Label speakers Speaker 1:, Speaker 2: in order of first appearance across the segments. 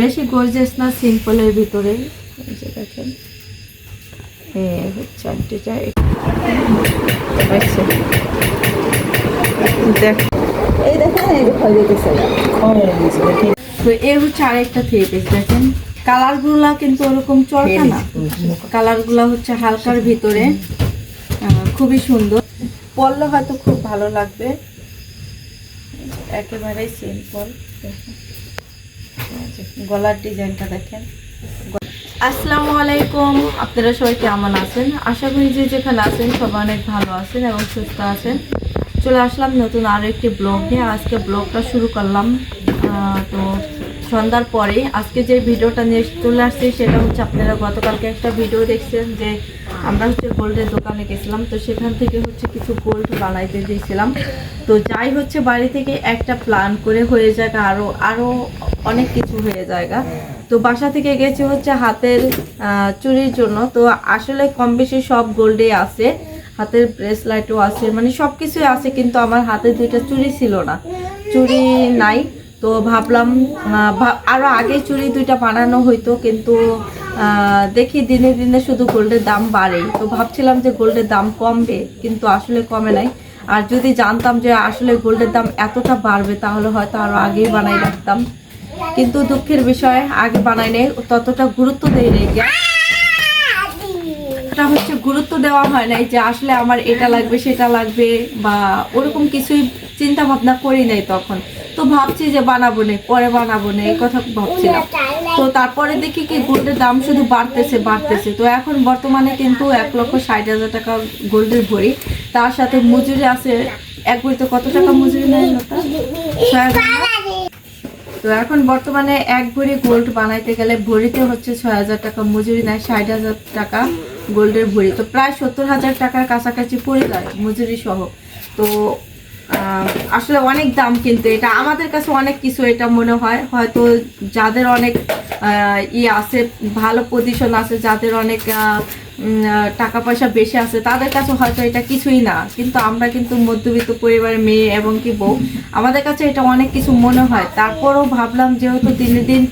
Speaker 1: বেশি গর্জেস না সিম্পলের ভিতরে। এই যে দেখেন। এ হচ্ছে আন্টিটা দেখছেন? দেখ এই দেখেন, এই যে হয়ে গেছে তো এ হচ্ছে আরেকটা থ্রি পিস দেখেন। কালার কিন্তু ওরকম না। কালারগুলা হচ্ছে হালকার ভিতরে। খুবই সুন্দর। পরলে হয়তো খুব ভালো লাগবে। একেবারেই সিম্পল গলার ডিজাইনটা দেখেন। আসসালামু আলাইকুম, আপনারা সবাই কেমন আছেন? আশা করি যে যেখানে আছেন সবাই অনেক ভালো আছেন এবং সুস্থ আছেন। চলে আসলাম নতুন আরও একটি ব্লগ নিয়ে। আজকে ব্লগটা শুরু করলাম। তো সন্ধ্যার পরে আজকে যে ভিডিওটা নিয়ে চলে আসছি সেটা হচ্ছে আপনারা গতকালকে একটা ভিডিও দেখছেন যে আমরা হচ্ছে গোল্ডের দোকানে গেছিলাম। তো সেখান থেকে হচ্ছে কিছু গোল্ড বানাইতে দিয়েছিলাম তো যাই হচ্ছে বাড়ি থেকে একটা প্ল্যান করে হয়ে যায় আরও আরও অনেক কিছু হয়ে জায়গা। তো বাসা থেকে গেছে হচ্ছে হাতের চুরির জন্য। তো আসলে কম বেশি সব গোল্ডে আছে। হাতের ব্রেসলাইটও আছে। মানে সব কিছুই আছে কিন্তু আমার হাতে দুইটা চুড়ি ছিল না। চুড়ি নাই। তো ভাবলাম আহ, ভা- আরও আগে চুড়ি দুইটা বানানো হইতো কিন্তু দেখি দিনে দিনে শুধু গোল্ডের দাম বাড়ে তো ভাবছিলাম যে গোল্ডের দাম কমবে কিন্তু আসলে কমে নাই। আর যদি জানতাম যে আসলে গোল্ডের দাম এতটা বাড়বে তাহলে হয়তো আরও আগেই বানাই রাখতাম। কিন্তু দুঃখের বিষয়, আগে বানাই নেই ততটা গুরুত্ব দেই নেই। এটা হচ্ছে গুরুত্ব দেওয়া হয় নাই যে আসলে আমার এটা লাগবে, সেটা লাগবে বা ওরকম কিছুই চিন্তা ভাবনা করি নাই তখন। তো ভাবছি যে বানাবো না, পরে বানাবো না, এই কথা ভাবছিলাম। তো তারপরে দেখি কি গোল্ডের দাম শুধু বাড়তেছে বাড়তেছে। তো এখন বর্তমানে কিন্তু এক লক্ষ ষাট হাজার টাকা গোল্ডের ভরি। তার সাথে মজুরি আছে, এক ভরিতে কত টাকা মজুরি নেয়? তো এখন বর্তমানে এক ভরি গোল্ড বানাইতে গেলে ভরিতে হচ্ছে ছয় হাজার টাকা, মজুরি নেয় ষাট হাজার টাকা গোল্ডের ভরি। তো প্রায় সত্তর হাজার টাকার কাছাকাছি পড়ে যায় মজুরি সহ। তো আসলে অনেক দাম কিন্তু এটা। আমাদের কাছে অনেক কিছু এটা মনে হয়। হয়তো যাদের অনেক ই আছে, ভালো পজিশন আছে, যাদের অনেক টাকা পয়সা বেশি আছে, তাদের কাছে হয়তো এটা কিছুই না। কিন্তু আমরা কিন্তু মধ্যবিত্ত পরিবারের মেয়ে এবং কি বউ, আমাদের কাছে এটা অনেক কিছু মনে হয়। তারপরও ভাবলাম যেহেতু দিনে দিন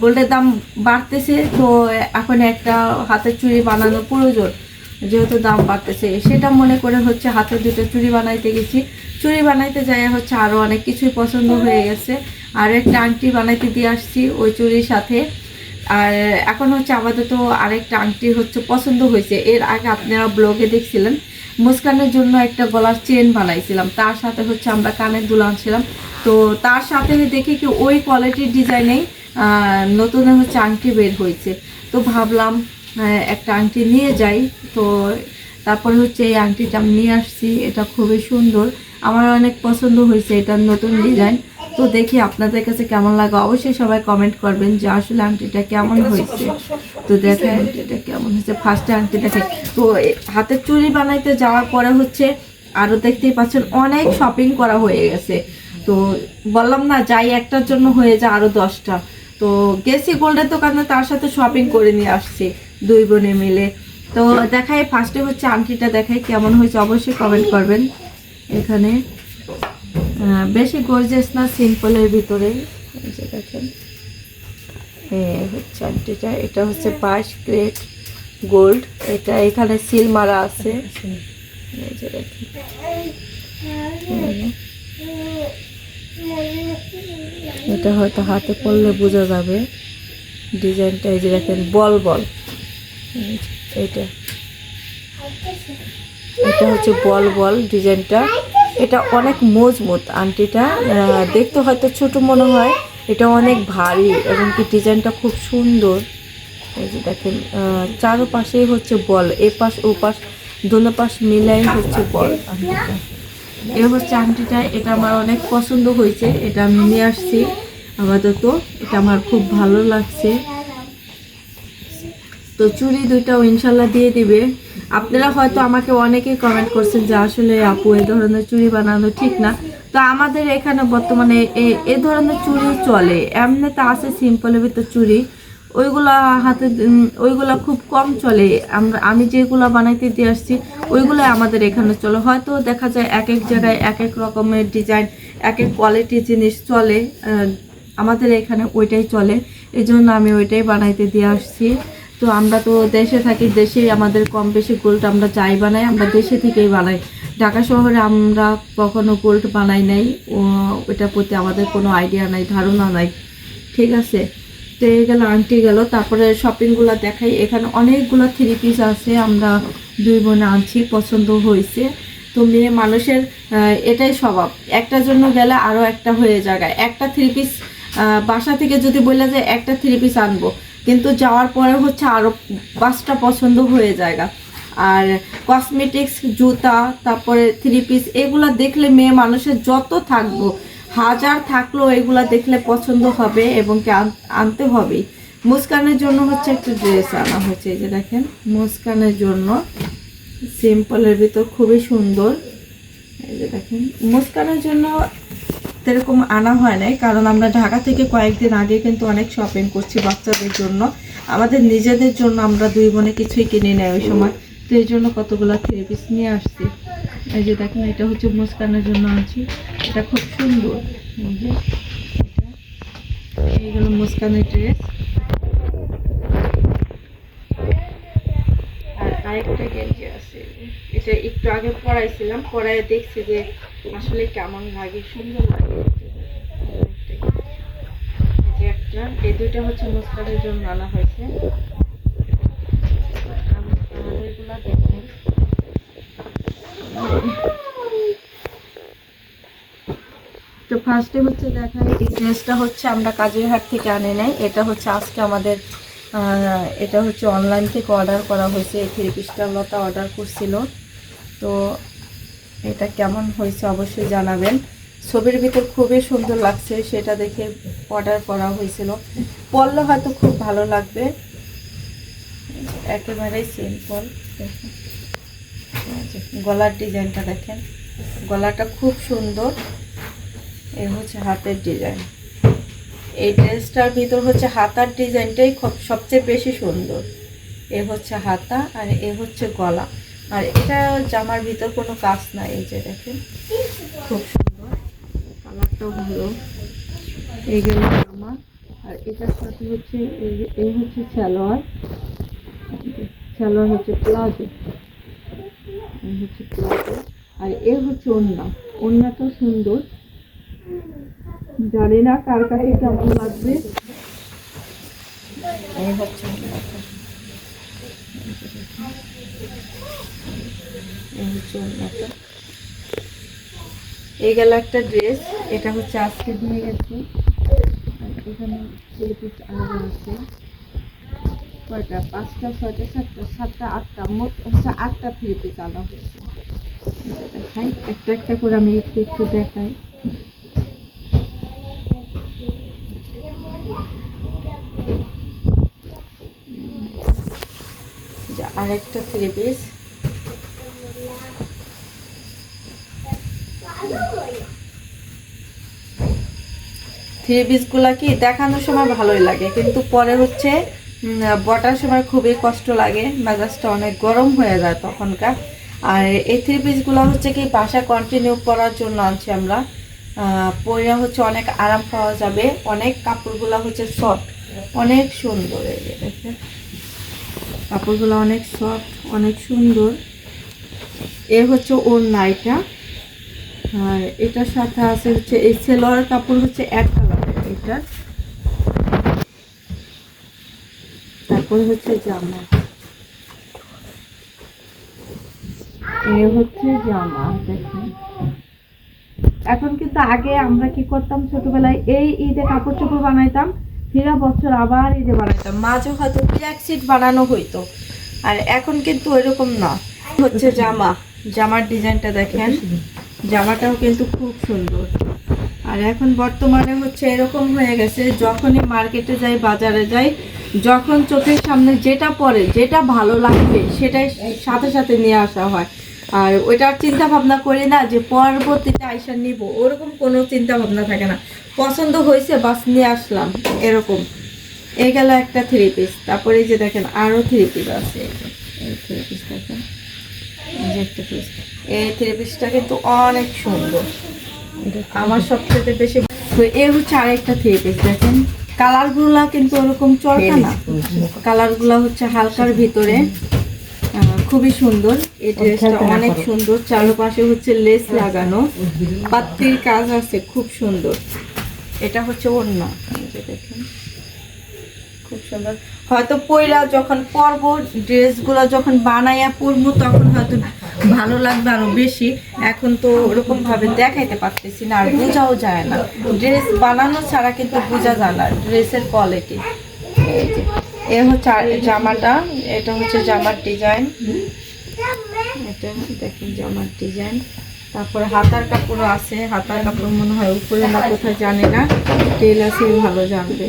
Speaker 1: গোল্ডের দাম বাড়তেছে, তো এখন একটা হাতের চুড়ি বানানো প্রয়োজন। যেহেতু দাম বাড়তেছে। সেটা মনে করে হচ্ছে হাতের দুটো চুড়ি বানাইতে গেছি। চুড়ি বানাইতে যাইয়া হচ্ছে আরও অনেক কিছুই পছন্দ হয়ে গেছে। আর একটা আংটি বানাইতে দিয়ে আসছি ওই চুড়ির সাথে। আর এখন হচ্ছে আপাতত আরেকটা আংটি হচ্ছে পছন্দ হয়েছে। এর আগে আপনারা ব্লগে দেখছিলেন, মুস্কানের জন্য একটা গলার চেন বানাইছিলাম। তার সাথে হচ্ছে আমরা কানের দুল আনছিলাম। তো তার সাথে দেখি কি ওই কোয়ালিটির ডিজাইনেই নতুন হচ্ছে আংটি বের হয়েছে। তো ভাবলাম একটা আংটি নিয়ে যাই। তো তারপরে হচ্ছে এই আংটিটা আমি নিয়ে আসছি। এটা খুবই সুন্দর। আমার অনেক পছন্দ হয়েছে এটার নতুন ডিজাইন। তো দেখি আপনাদের কাছে কেমন লাগে। অবশ্যই সবাই কমেন্ট করবেন যে আসলে আংটিটা কেমন হয়েছে। তো দেখে আংটিটা কেমন হয়েছে। ফার্স্টে আংটি দেখে তো হাতের চুড়ি বানাইতে যাওয়ার পরে হচ্ছে আরও দেখতেই পাচ্ছেন অনেক শপিং করা হয়ে গেছে। তো বললাম না যাই একটার জন্য হয়ে যায় আরও দশটা। তো গেছি গোল্ডের দোকানে তার সাথে শপিং করে নিয়ে আসছি। দুই বোনে মিলে। তো দেখাই ফার্স্টে হচ্ছে আংটিটা দেখাই, কেমন হয়েছে অবশ্যই কমেন্ট করবেন এখানে। বেশি গর্জেস না সিম্পলের ভিতরে। দেখেন। এ হচ্ছে আংটিটা, এটা হচ্ছে বাইশ গ্রেড গোল্ড এটা এখানে সিল মারা আছে। এটা হয়তো হাতে পড়লে বোঝা যাবে। ডিজাইনটা এই যে দেখেন, বল বল। এইটা। এটা হচ্ছে বল বল ডিজাইনটা। এটা অনেক মজবুত আংটিটা দেখতে হয়তো ছোট মনে হয় এটা অনেক ভারী এবং কি ডিজাইনটা খুব সুন্দর। এই যে দেখেন চারোপাশেই হচ্ছে বল এ পাশ ও পাশ দোনো পাশ মিলাই হচ্ছে বল আংটিটা এ হচ্ছে আংটিটা এটা আমার অনেক পছন্দ হয়েছে এটা আমি নিয়ে আসছি। আমাদের তো এটা আমার খুব ভালো লাগছে। তো চুড়ি দুইটাও ইনশাল্লাহ দিয়ে দিবে। আপনারা হয়তো আমাকে অনেকেই কমেন্ট করছেন যে আসলে আপু এ ধরনের চুড়ি বানানো ঠিক না। তো আমাদের এখানে বর্তমানে এ- ধরনের চুড়ি চলে। এমনিতে আছে সিম্পলের ভিতর চুড়ি ওইগুলা হাতে ওইগুলা খুব কম চলে। আমরা, আমি যেগুলো বানাইতে দিয়ে আসছি ওইগুলো আমাদের এখানে চলে। হয়তো দেখা যায় এক এক জায়গায় এক এক রকমের ডিজাইন এক এক কোয়ালিটির জিনিস চলে। আমাদের এখানে ওইটাই চলে। এই জন্য আমি ওইটাই বানাইতে দিয়ে আসছি। তো আমরা তো দেশে থাকি, দেশেই আমাদের কম বেশি গোল্ড আমরা যাই বানাই, আমরা দেশে থেকেই বানাই। ঢাকা শহরে আমরা কখনো গোল্ড বানাই নাই, ও, ওইটার প্রতি আমাদের কোনো আইডিয়া নাই, ধারণা নাই। ঠিক আছে? তো এই গেল, আনটি গেল, তারপরে শপিংগুলো দেখাই। এখানে অনেকগুলো থ্রি পিস আছে, আমরা দুই বোনে আনছি, পছন্দ হয়েছে। তো মেয়ে মানুষের এটাই স্বভাব। একটার জন্য গেলে আরও একটা হয়ে জায়গায়। একটা থ্রি পিস বাসা থেকে যদি বলে যে একটা থ্রি পিস আনব কিন্তু যাওয়ার পরে হচ্ছে আরও পাঁচটা পছন্দ হয়ে জায়গা। আর কসমেটিক্স জুতা, তারপরে থ্রি পিস এগুলা দেখলে মেয়ে মানুষের যত থাকব, হাজার থাকলেও এগুলা দেখলে পছন্দ হবে এবং কি আনতে হবেই। মুস্কানের জন্য হচ্ছে একটা ড্রেস আনা হয়েছে, এই যে দেখেন, মুস্কানের জন্য সিম্পলের ভিতর খুবই সুন্দর। এই যে দেখেন, মুস্কানের জন্য এরকম আনা হয় নাই, কারণ আমরা ঢাকা থেকে কয়েকদিন আগে কিন্তু অনেক শপিং করছি বাচ্চাদের জন্য। আমাদের নিজেদের জন্য আমরা দুই বোনে কিছুই কিনে নেই ওই সময়। তো এই জন্য কতগুলো থ্রি পিস নিয়ে আসছি। এই যে দেখেন, এটা হচ্ছে মুস্কানের জন্য আনছি। এটা খুব সুন্দর। এইগুলো মুস্কানের ড্রেস আর আরেকটা গেঞ্জি আছে। এটা একটু আগে পরাইছিলাম পরায় দেখছি যে আসলে কেমন লাগে, সুন্দর লাগে এই দুইটা হচ্ছে মুস্কানের জন্য আনা হয়েছে। আম- দেখেন তো ফার্স্টে হচ্ছে দেখাই এই ড্রেসটা হচ্ছে আমরা কাজের হাট থেকে আনে নাই। এটা হচ্ছে আজকে আমাদের এটা হচ্ছে অনলাইন থেকে অর্ডার করা হয়েছে। এই থ্রি অর্ডার করছিল। তো এটা কেমন হয়েছে অবশ্যই জানাবেন। ছবির ভিতর খুবই সুন্দর লাগছে, সেটা দেখে অর্ডার করা হয়েছিল। পড়লে হয়তো খুব ভালো লাগবে। একেবারেই সিম্পল গলার ডিজাইনটা দেখেন। গলাটা খুব সুন্দর। এ হচ্ছে হাতের ডিজাইন। এই ড্রেসটার ভিতর হচ্ছে হাতার ডিজাইনটাই সবচেয়ে বেশি সুন্দর। এ হচ্ছে হাতা আর এ হচ্ছে গলা। আর এটা জামার ভিতর কোনো কাজ নাই, এই যে দেখেন। খুব সুন্দর। কালারটাও ভালো। এই গেল জামা। আর এটার সাথে হচ্ছে এই এই হচ্ছে সালোয়ার। সালোয়ার হচ্ছে প্লাজো। এই হচ্ছে প্লাজো। আর এ হচ্ছে ওন্না। ওন্নাটা সুন্দর। জানি না কার কাছে কেমন লাগবে। এই হচ্ছে। এই গেল একটা ড্রেস, এটা হচ্ছে আজকে দিয়ে গেছে। এখানে আছে। কয়টা? পাঁচটা, ছয়টা, সাতটা সাতটা, আটটা, মোট হচ্ছে আটটা থ্রি পিস হয়েছে। একটা একটা করে আমি একটু একটু দেখাই যে আরেকটা থ্রি পিস থ্রি পিসগুলা কি দেখানোর সময় ভালোই লাগে, কিন্তু পরে হচ্ছে বটার সময় খুবই কষ্ট লাগে, মেজাজটা অনেক গরম হয়ে যায় তখনকার। আর এই থ্রি পিসগুলো হচ্ছে কি বাসা কন্টিনিউ করার জন্য আনছি আমরা। পরে হচ্ছে অনেক আরাম পাওয়া যাবে, অনেক কাপড়গুলো হচ্ছে সফট অনেক সুন্দর এই দেখেন। কাপড়গুলো অনেক সফট অনেক সুন্দর। এ হচ্ছে ওর নাইটা আর এটার সাথে আছে হচ্ছে, এই সেলোয়ার কাপড় হচ্ছে এক কালারের এটা তারপরে হচ্ছে জামা। এ হচ্ছে জামা, দেখেন। এখন কিন্তু আগে আমরা কি করতাম ছোটবেলায়? এই ঈদে কাপড় চোপড় বানাইতাম। ফিরা বছর আবার ঈদে বানাইতাম। মাঝে হয়তো ট্র্যাকসিট বানানো হইতো। আর এখন কিন্তু ওইরকম না। হচ্ছে জামা। জামার ডিজাইনটা দেখেন। জামাটাও কিন্তু খুব সুন্দর। আর এখন বর্তমানে হচ্ছে এরকম হয়ে গেছে, যখনই মার্কেটে যাই, বাজারে যাই, যখন চোখের সামনে যেটা পড়ে যেটা ভালো লাগবে, সেটাই সাথে সাথে নিয়ে আসা হয়। আর ওইটার চিন্তা ভাবনা করি না যে পরবর্তীতে আইসা নিব ওরকম কোনো চিন্তা ভাবনা থাকে না। পছন্দ হয়েছে বাস নিয়ে আসলাম এরকম। এই গেল একটা থ্রি পিস তারপরে যে দেখেন আরও থ্রি পিস আছে। এই থ্রি পিস দেখেন। একটা পিস এই থ্রি পিসটা কিন্তু অনেক সুন্দর। আমার সবচেয়ে বেশি তো এ হচ্ছে আরেকটা থ্রি পিস দেখেন। কালারগুলা কিন্তু ওরকম চড়কা না। কালারগুলা হচ্ছে হালকার ভিতরে। খুবই সুন্দর। এই ড্রেসটা অনেক সুন্দর। চারপাশে হচ্ছে লেস লাগানো। পাত্তির কাজ আছে খুব সুন্দর। এটা হচ্ছে অন্য দেখেন খুব সুন্দর। হয়তো পয়লা যখন পরব ড্রেসগুলো যখন বানাইয়া পরবো তখন হয়তো ভালো লাগবে আরও বেশি। এখন তো ওরকম ভাবে দেখাইতে পারতেছি না আর বোঝাও যায় না। ড্রেস বানানো ছাড়া কিন্তু বোঝা যায় না ড্রেসের কোয়ালিটি এই যে এ হচ্ছে জামাটা, এটা হচ্ছে জামার ডিজাইন। এটা দেখেন জামার ডিজাইন। তারপরে হাতার কাপড়ও আছে, হাতার কাপড় মনে হয় উপরে না, কোথায় জানি না। টেলার্সই ভালো জানবে।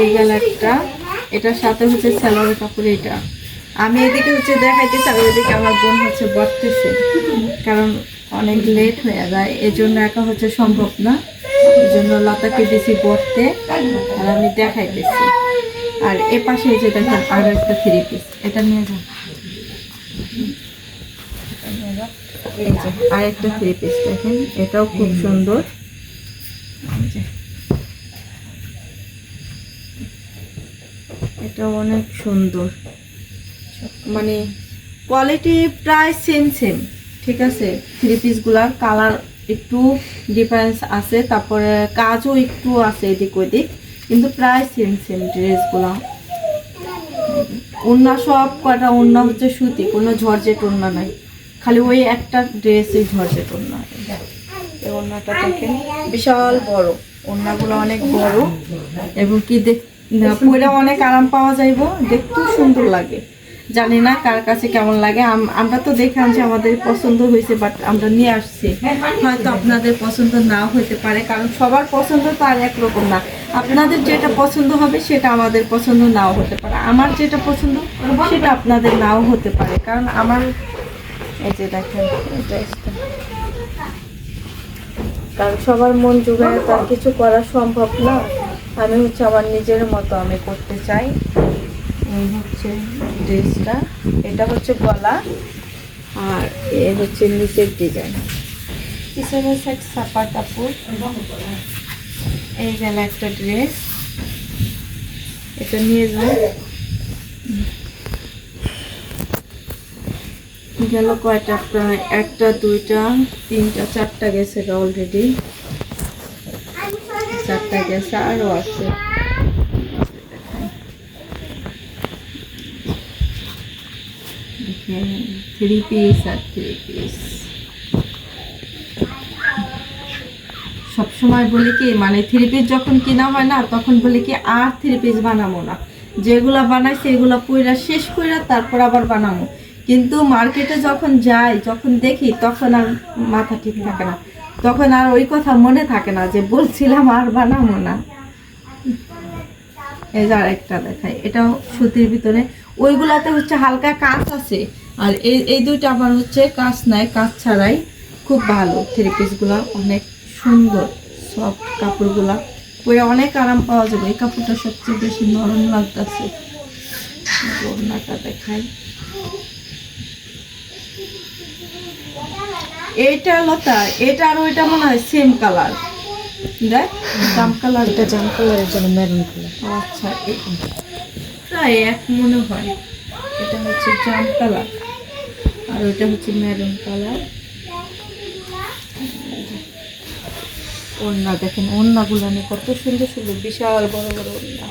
Speaker 1: এই গেল একটা এটার সাথে হচ্ছে স্যালোয়ারের কাপড়, এটা। আমি এদিকে হচ্ছে দেখাইতেছি, আর ওইদিকে আমার বোন হচ্ছে বসতেছে কারণ অনেক লেট হয়ে যায়। এজন্য একা হচ্ছে সম্ভব না। এই জন্য লতাকে দিছি বসতে আর আমি দেখাইতেছি। আর এ পাশে এই যে দেখেন আরও একটা থ্রি পিস এটা নিয়ে যান। যে আরেকটা থ্রি পিস দেখেন, এটাও খুব সুন্দর। এটা অনেক সুন্দর। মানে কোয়ালিটি প্রায় সেম সেম ঠিক আছে? থ্রি পিসগুলার কালার একটু ডিফারেন্স আছে, তারপরে কাজও একটু আছে এদিক ওদিক। কিন্তু প্রায় সেম সেম ড্রেসগুলো ওড়না সব কটা ওড়না হচ্ছে সুতি, কোনো ঝরঝেট ওড়না নাই। খালি ওই একটা ড্রেসই ঝরঝেট ওড়না। এই ওড়নাটা দেখেন, বিশাল বড়। ওড়নাগুলো অনেক বড়। এবং কি দেখ পরে অনেক আরাম পাওয়া যাইব। দেখতেও সুন্দর লাগে। জানি না কার কাছে কেমন লাগে। আমরা তো দেখলাম যে আমাদের পছন্দ হয়েছে বাট আমরা নিয়ে আসছি। হয়তো আপনাদের পছন্দ নাও হতে পারে, কারণ সবার পছন্দ তো আর একরকম না। আপনাদের যেটা পছন্দ হবে, সেটা আমাদের পছন্দ নাও হতে পারে। আমার যেটা পছন্দ, সেটা আপনাদের নাও হতে পারে। কারণ আমার এই যে দেখেন কারণ সবার মন জোগায় তার কিছু করা সম্ভব না। আমি হচ্ছে আমার নিজের মতো আমি করতে চাই। এই হচ্ছে ড্রেসটা। এটা হচ্ছে গলা আর এ হচ্ছে নিচের ডিজাইন। পিছনের সাইড সাপা কাপড় এই গেল একটা ড্রেস এটা নিয়ে যাও। গেল কয়টা? প্রায় একটা, দুইটা, তিনটা, চারটা গেছে অলরেডি চারটা গেছে আরও আছে। থ্রি পিস আর থ্রি পিস সবসময় বলি কি মানে থ্রি পিস যখন কিনা হয় না, তখন বলি কি, আর থ্রি পিস বানাবো না। যেগুলা বানাই, সেগুলো পুরা শেষ কইরা তারপর আবার বানাবো। কিন্তু মার্কেটে যখন যাই, যখন দেখি, তখন আর মাথা ঠিক থাকে না। তখন আর ওই কথা মনে থাকে না যে, বলছিলাম আর বানাবো না। এই যে আরেকটা দেখাই। এটাও সুতির ভিতরে ওইগুলাতে হচ্ছে হালকা কাজ আছে। আর এই এই দুইটা আমার হচ্ছে কাজ নাই কাজ ছাড়াই খুব ভালো। থ্রি পিসগুলা অনেক সুন্দর সফট কাপড়গুলা। পরে অনেক আরাম পাওয়া যাবে। এই কাপড়টা সবচেয়ে বেশি নরম লাগতেছে। ওড়নাটা দেখাই। এইটা লতা এটা আর ওইটা মনে হয় সেম কালার দেখ জাম কালার
Speaker 2: এটা জাম কালারের জন্য মেরুন কালার
Speaker 1: আচ্ছা প্রায় এক মনে হয়। এটা হচ্ছে জাম কালার আর ওইটা হচ্ছে মেরুন কালার ওড়না দেখেন, ওড়নাগুলো নিয়ে কত সুন্দর সুন্দর, বিশাল বড় বড় ওড়না।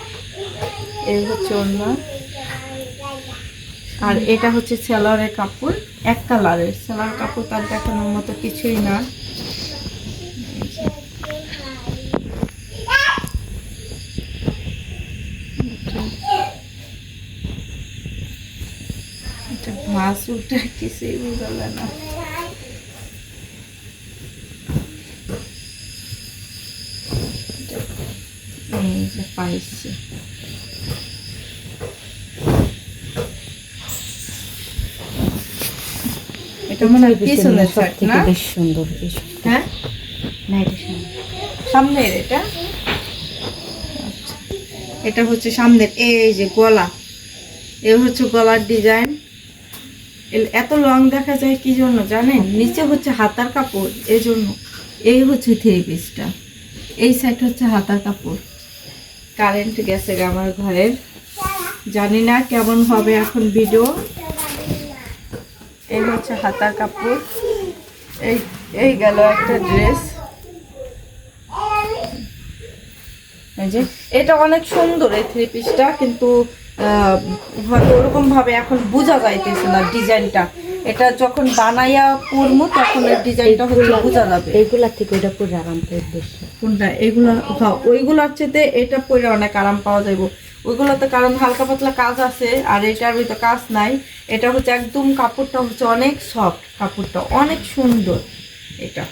Speaker 1: এই হচ্ছে ওড়না। আর এটা হচ্ছে সেলারের কাপড়, এক কালারের সেলার কাপড় তার দেখানোর মতো কিছুই না এই যে। ভাসুরটা কিছুই বুঝালে না। এটা মনে হয় পিছনের শার্ট না?
Speaker 2: বেশ সুন্দর বেশ
Speaker 1: হ্যাঁ?
Speaker 2: না এটা
Speaker 1: সামনের এটা? আচ্ছা। এটা হচ্ছে সামনের এই যে গলা। এ হচ্ছে গলার ডিজাইন। এত লং দেখা যায় কি জন্য জানেন? নিচে হচ্ছে হাতার কাপড় এই জন্য এই হচ্ছে থ্রি পিসটা এই সাইড হচ্ছে হাতার কাপড়। কারেন্ট গেছে আমার ঘরের। জানি না কেমন হবে এখন ভিডিও এই হচ্ছে হাতার কাপড়। এই এই গেল একটা ড্রেস এই যে, এটা অনেক সুন্দর এই থ্রি পিসটা কিন্তু হয়তো ওরকম ভাবে এখন বোঝা যাইতেছে না ডিজাইনটা। এটা যখন বানাইয়া পরমু তখন এর ডিজাইনটা হচ্ছে বোঝা যাবে।
Speaker 2: এইগুলা থেকে ওইটা পরে আরাম পেয়ে বেশি
Speaker 1: কোনটা? এগুলো হ্যাঁ ওইগুলোর চেয়ে এটা পরে অনেক আরাম পাওয়া যাবে ওইগুলোতে কারণ হালকা পাতলা কাজ আছে আর এটার ভিতরে কাজ নাই। এটা হচ্ছে একদম কাপড়টা হচ্ছে অনেক সফট কাপড়টা অনেক সুন্দর এটা।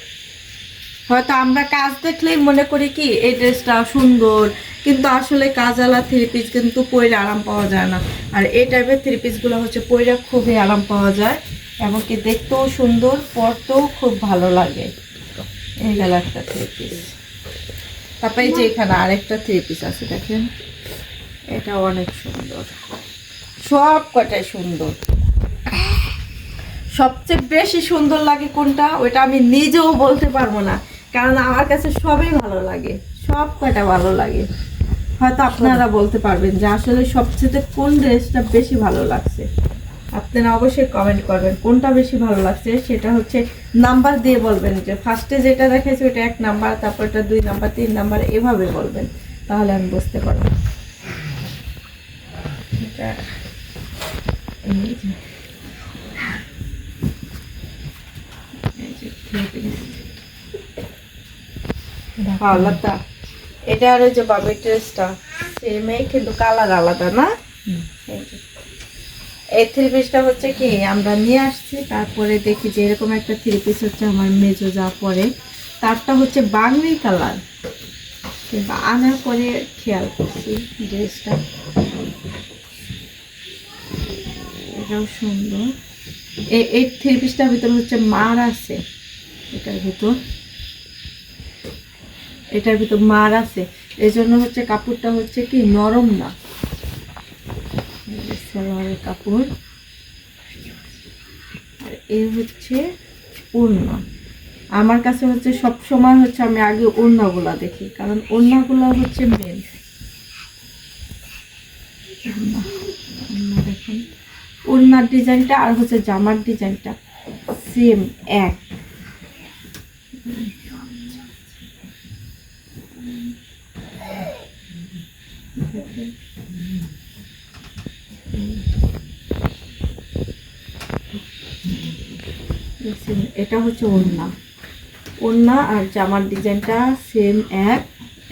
Speaker 1: হয়তো আমরা কাজ দেখলেই মনে করি কি এই ড্রেসটা সুন্দর কিন্তু আসলে কাজালা থ্রি পিস কিন্তু পরে আরাম পাওয়া যায় না। আর এই টাইপের থ্রি পিসগুলো হচ্ছে পরে খুবই আরাম পাওয়া যায় এমনকি দেখতেও সুন্দর, পরতেও খুব ভালো লাগে। এই গেল একটা থ্রি পিস তারপরে যে এখানে আরেকটা থ্রি পিস আছে, দেখেন। এটা অনেক সুন্দর। সব কটাই সুন্দর। সবচেয়ে বেশি সুন্দর লাগে কোনটা, ওইটা আমি নিজেও বলতে পারব না, কারণ আমার কাছে সবই ভালো লাগে। সব কয়টা ভালো লাগে। হয়তো আপনারা বলতে পারবেন যে আসলে সবচেয়ে কোন ড্রেসটা বেশি ভালো লাগছে। আপনারা অবশ্যই কমেন্ট করবেন, কোনটা বেশি ভালো লাগছে? সেটা হচ্ছে নাম্বার দিয়ে বলবেন যে ফার্স্টে যেটা দেখাইছে ওটা এক নাম্বার তারপর এটা দুই নাম্বার তিন নাম্বার এভাবে বলবেন, তাহলে আমি বুঝতে পারব। এটা এই এটা আর ওই যে বাবের ড্রেসটা সেমই কিন্তু কালার আলাদা না? এই। থ্রি পিসটা হচ্ছে কি আমরা নিয়ে আসছি তারপরে দেখি যে এরকম একটা থ্রি পিস হচ্ছে আমার মেজো যা পরে। তারটা হচ্ছে বাংলি কালার কিন্তু আনার পরে খেয়াল করছি ড্রেসটা এটাও সুন্দর। এই এই থ্রি পিসটার ভিতরে হচ্ছে মার আছে। এটার ভিতর। এটার ভিতর মার আছে। এই জন্য হচ্ছে কাপড়টা হচ্ছে কি, নরম না। এই কাপড়। আর এ হচ্ছে ওড়না। আমার কাছে হচ্ছে সব সময় হচ্ছে আমি আগে ওড়নাগুলা দেখি, কারণ ওড়নাগুলা হচ্ছে মেন দেখুন। ওড়নার ডিজাইনটা আর হচ্ছে জামার ডিজাইনটা সেম এক দেখছেন, এটা হচ্ছে ওড়না। ওড়না আর জামার ডিজাইনটা সেম এক,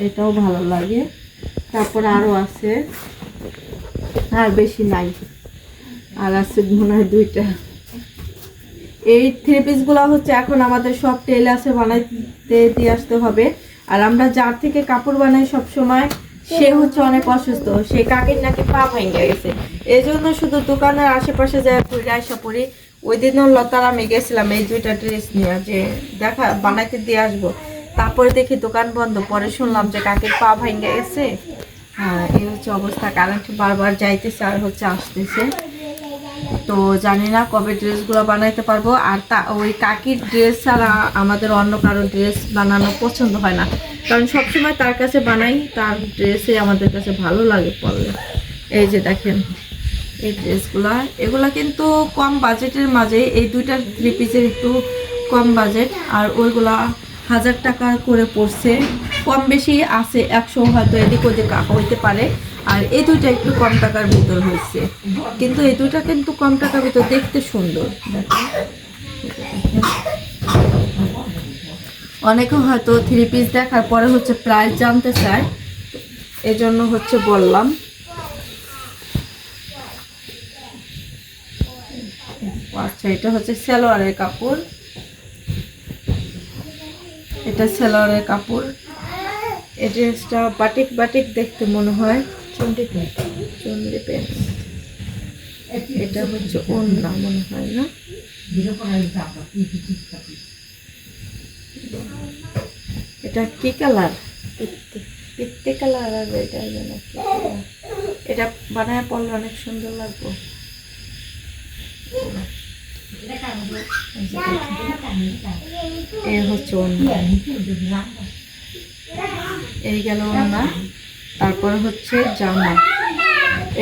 Speaker 1: এটাও ভালো লাগে। তারপরে আরও আছে, আর বেশি নাই। আর আছে মনে হয় দুইটা। এই থ্রি পিসগুলো হচ্ছে এখন আমাদের সব টেলার্সে বানাইতে, দিয়ে আসতে হবে। আর আমরা যার থেকে কাপড় বানাই সব সময়, সে হচ্ছে অনেক অসুস্থ। সে কাকির নাকি পা ভেঙে গেছে। এই জন্য শুধু দোকানের আশেপাশে যায় ঘুরে আসা পড়ি। ওই দিনও লতার আমি গেছিলাম এই দুইটা ড্রেস নিয়ে যে দেখা, বানাইতে দিয়ে আসব। তারপরে দেখি দোকান বন্ধ, পরে শুনলাম যে কাকির পা ভেঙে গেছে। হ্যাঁ এই হচ্ছে অবস্থা কারেন্ট বারবার যাইতেছে আর হচ্ছে আসতেছে। তো জানি না কবে ড্রেসগুলো বানাইতে পারব। আর তা, ওই কাকির ড্রেস ছাড়া আমাদের অন্য কারও ড্রেস বানানো পছন্দ হয় না। কারণ সবসময় তার কাছে বানাই, তার ড্রেসে আমাদের কাছে ভালো লাগে পড়লে এই যে দেখেন। এই ড্রেসগুলা। এগুলা কিন্তু কম বাজেটের মাঝে, এই দুইটা থ্রি পিসের একটু কম বাজেট। আর ওইগুলা হাজার টাকা করে পড়ছে। কম বেশি আছে, একশো হয়তো এদিক ওদিক হইতে পারে। আর এই দুইটা একটু কম টাকার ভিতর হয়েছে কিন্তু এই দুইটা কিন্তু কম টাকার ভিতর দেখতে সুন্দর। অনেকে হয়তো থ্রি পিস দেখার পরে হচ্ছে প্রাইস জানতে চায়। এজন্য হচ্ছে বললাম। আচ্ছা এটা হচ্ছে সালোয়ারের কাপড়। এটা সালোয়ারের কাপড়। এই ড্রেসটা বাটিক বাটিক দেখতে মনে হয়।
Speaker 2: চন্ডি পেয়ে
Speaker 1: চন্ডি প্যান্ট। এটা হচ্ছে ওড়না মনে হয় না? এটা কি কালার? পিত্তে কালার আর এটা যেন এটা বানায় পড়লে অনেক সুন্দর লাগবে। এ হচ্ছে এই গেল ওড়না তারপরে হচ্ছে জামা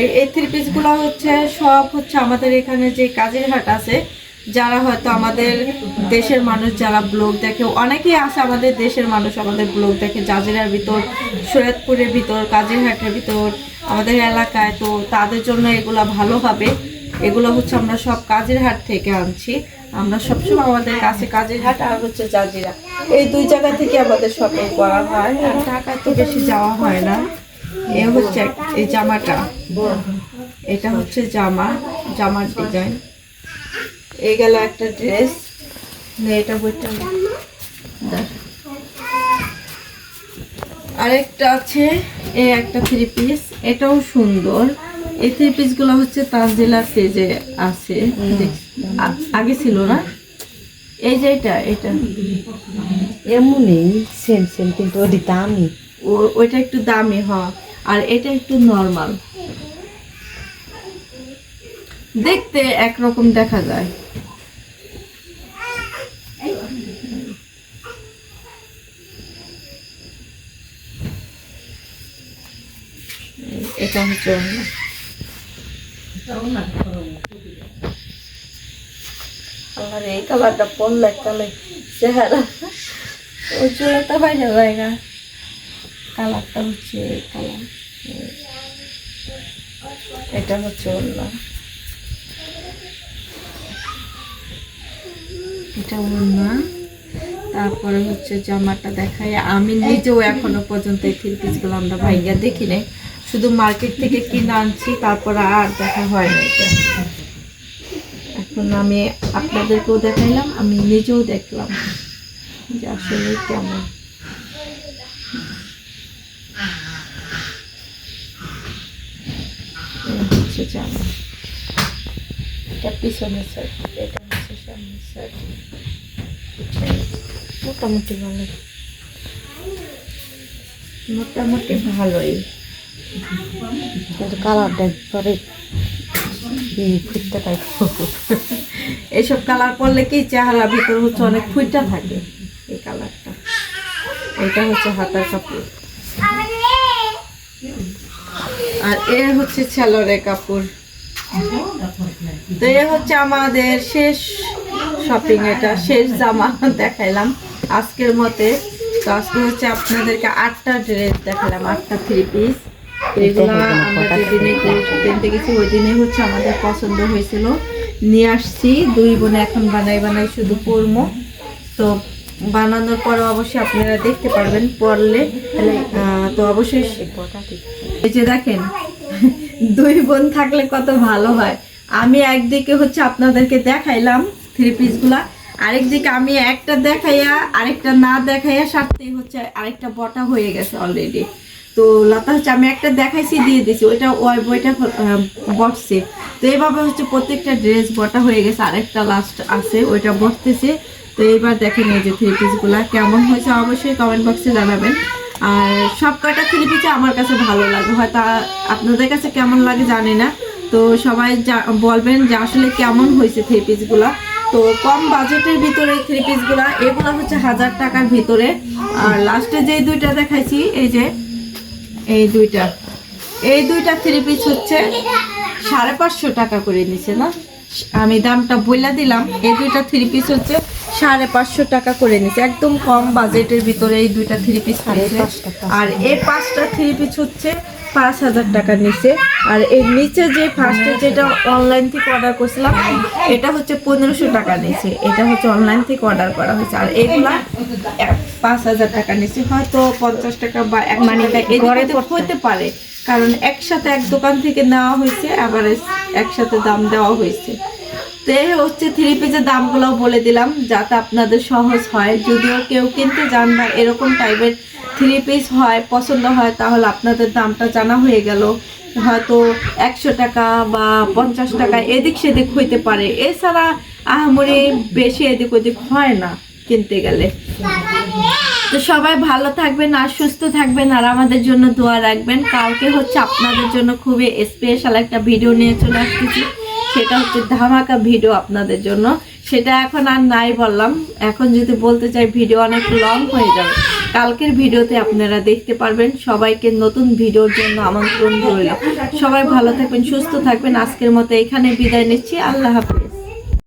Speaker 1: এই এই থ্রি পিসগুলো হচ্ছে, সব হচ্ছে আমাদের এখানে যে কাজের হাট আছে, যারা হয়তো আমাদের দেশের মানুষ, যারা ব্লগ দেখে, অনেকেই আছে আমাদের দেশের মানুষ, আমাদের ব্লগ দেখে, জাজিরার ভিতর শরীয়তপুরের ভিতর, কাজের হাটের ভিতর, আমাদের এলাকায়, তো তাদের জন্য এগুলা ভালো হবে। এগুলো হচ্ছে আমরা সব কাজের হাট থেকে আনছি। আমরা সবসময় আমাদের কাছে কাজের হাট আর হচ্ছে জাজিরা। এই দুই জায়গা থেকে আমাদের শপিং করা হয়। আর ঢাকায় তো বেশি যাওয়া হয় না। এ হচ্ছে এই জামাটা। এটা হচ্ছে জামা, জামার ডিজাইন। এই গেল একটা ড্রেস। এটা বইটা। আরেকটা আছে এই একটা থ্রি পিস এটাও সুন্দর। এই থ্রি পিসগুলো হচ্ছে তাজদিলা পেজে আছে। আগে ছিল না। এই যে এটা এটা।
Speaker 2: এমনই সেম সেম কিন্তু ওটি দামি।
Speaker 1: ও- ওইটা একটু দামি হ। আর এটা একটু নর্মাল দেখতে একরকম দেখা যায়। এটা হচ্ছে। আমার এই কালারটা পরলে কালে চেহারা উজ্জ্বলতা বাইরে জায়গা কালারটা হচ্ছে এই কালার। এটা হচ্ছে অন্য এটা অন্য তারপরে হচ্ছে জামাটা দেখাই আমি নিজেও এখনও পর্যন্ত এই থ্রি আমরা ভাইয়া দেখি নাই শুধু মার্কেট থেকে কিনে আনছি, তারপরে আর দেখা হয় না এটা। এখন আমি আপনাদেরকেও দেখাইলাম, আমি নিজেও দেখলাম যে আসলে কেমন। এটা হচ্ছে মোটামুটি ভালো। মোটামুটি ভালোই।
Speaker 2: কিন্তু কালারটা একবারে ফুটতে টাইপ
Speaker 1: এইসব কালার পরলে কি চেহারা ভিতর হচ্ছে অনেক ফুইটা থাকে, এই কালারটা। এটা হচ্ছে হাতার কাপড় আর এ হচ্ছে ছেলরের কাপড়। তো এ হচ্ছে আমাদের শেষ শপিং এটা শেষ জামা দেখাইলাম আজকের মতে। তো আজকে হচ্ছে আপনাদেরকে আটটা ড্রেস দেখালাম, আটটা থ্রি পিস এগুলো আমরা যেদিনে কিনতে গেছি ওই দিনে হচ্ছে আমাদের পছন্দ হয়েছিল। নিয়ে আসছি দুই বোনে এখন বানাই বানাই শুধু পরমো তো বানানোর পরে অবশ্যই আপনারা দেখতে পারবেন পরলে তো অবশ্যই এই যে দেখেন দুই বোন থাকলে কত ভালো হয়। আমি একদিকে হচ্ছে আপনাদেরকে দেখাইলাম থ্রি পিসগুলা আরেকদিকে আমি একটা দেখাইয়া আরেকটা না দেখাইয়া সারতেই হচ্ছে আরেকটা বটা হয়ে গেছে অলরেডি তো লতা হচ্ছে আমি একটা দেখাইছি, দিয়ে দিছি। ওইটা ওই বইটা বটছে তো এইভাবে হচ্ছে প্রত্যেকটা ড্রেস বটা হয়ে গেছে। আরেকটা লাস্ট আছে, ওইটা বসতেছে। তো এইবার দেখেন এই যে থ্রি পিসগুলা কেমন হয়েছে, অবশ্যই কমেন্ট বক্সে জানাবেন। আর সব কটা থ্রি পিসে আমার কাছে ভালো লাগে। হয়তো আপনাদের কাছে কেমন লাগে জানি না। তো সবাই বলবেন যে আসলে কেমন হয়েছে থ্রি পিসগুলা তো কম বাজেটের ভিতরে থ্রি পিসগুলা এগুলো হচ্ছে হাজার টাকার ভিতরে। আর লাস্টে যে দুইটা দেখাইছি, এই যে এই দুইটা। এই দুইটা থ্রি পিস হচ্ছে সাড়ে পাঁচশো টাকা করে নিছে না? আমি দামটা বইলা দিলাম। এই দুইটা থ্রি পিস হচ্ছে সাড়ে পাঁচশো টাকা করে নিছে। একদম কম বাজেটের ভিতরে এই দুইটা থ্রি পিস আর এই পাঁচটা থ্রি পিস হচ্ছে পাঁচ হাজার টাকা নিচে আর এর নিচে যে ফার্স্টে যেটা অনলাইন থেকে অর্ডার করছিলাম এটা হচ্ছে পনেরোশো টাকা নিচে এটা হচ্ছে অনলাইন থেকে অর্ডার করা হয়েছে। আর এগুলা পাঁচ হাজার টাকা নিচে হয়তো পঞ্চাশ টাকা বা এক মানে ঘরে হতে পারে। কারণ একসাথে এক দোকান থেকে নেওয়া হয়েছে আবার একসাথে দাম দেওয়া হয়েছে। তো হচ্ছে থ্রি পিসের দামগুলো বলে দিলাম যাতে আপনাদের সহজ হয়। যদিও কেউ কিনতে যান বা এরকম টাইপের থ্রি পিস হয় পছন্দ হয় তাহলে আপনাদের দামটা জানা হয়ে গেল। হয়তো একশো টাকা বা পঞ্চাশ টাকা এদিক সেদিক হইতে পারে। এছাড়া আহামরি বেশি এদিক ওদিক হয় না। কিনতে গেলে। তো সবাই ভালো থাকবেন আর সুস্থ থাকবেন আর আমাদের জন্য দোয়া রাখবেন। কালকে হচ্ছে আপনাদের জন্য খুবই স্পেশাল একটা ভিডিও নিয়ে চলে আসতেছি। সেটা হচ্ছে ধামাকা ভিডিও আপনাদের জন্য। সেটা এখন আর নাই বললাম। এখন যদি বলতে চাই ভিডিও অনেক লং হয়ে যাবে। কালকের ভিডিওতে আপনারা দেখতে পারবেন। সবাইকে নতুন ভিডিওর জন্য আমন্ত্রণ রইল। সবাই ভালো থাকবেন, সুস্থ থাকবেন। আজকের মতো এখানে বিদায় নিচ্ছি। আল্লাহ হাফিজ।